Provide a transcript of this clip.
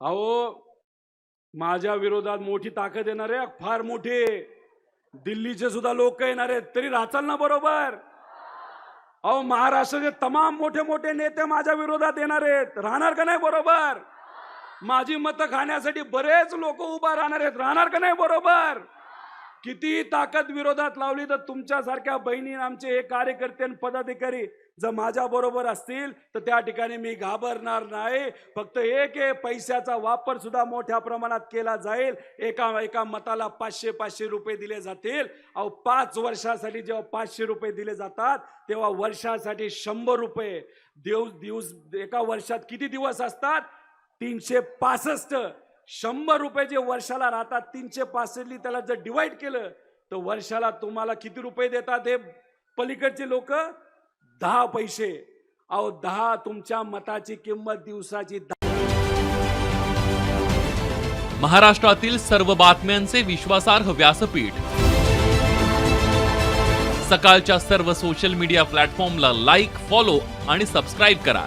अहो माझ्या विरोधात मोठी ताकद येणार आहे फार मोठी. दिल्लीचे सुद्धा लोक येणार आहेत तरी राहचाल ना बरोबर? अहो महाराष्ट्राचे तमाम मोठे मोठे नेते माझ्या विरोधात येणार आहेत. राहणार का नाही बरोबर? माझी मतं खाण्यासाठी बरेच लोक उभा राहणार आहेत. राहणार का नाही बरोबर? किती ताकद विरोधात लावली तर तुमच्यासारख्या बहिणी आमचे हे कार्यकर्ते आणि पदाधिकारी जर माझ्या बरोबर असतील तर त्या ठिकाणी मी घाबरणार नाही. फक्त एक एक पैशाचा वापर सुद्धा मोठ्या प्रमाणात केला जाईल. एका एका मताला पाचशे पाचशे रुपये दिले जातील. अहो पाच वर्षासाठी जेव्हा पाचशे रुपये दिले जातात तेव्हा वर्षासाठी शंभर रुपये. दिवस दिवस एका वर्षात किती दिवस असतात? तीनशे पासष्ट. शंभर रुपये जे वर्षाला राहतात तीनशे पासष्टली त्याला जर डिवाईड केलं तर वर्षाला तुम्हाला किती रुपये देतात हे पलीकडचे लोक? दहा पैसे. अहो दहा तुमच्या मताची किंमत दिवसाची दहा महाराष्ट्रातील सर्व बातम्यांचे विश्वासार्ह व्यासपीठ. सकाळच्या सर्व सोशल मीडिया प्लॅटफॉर्मला लाईक फॉलो आणि सबस्क्राईब करा.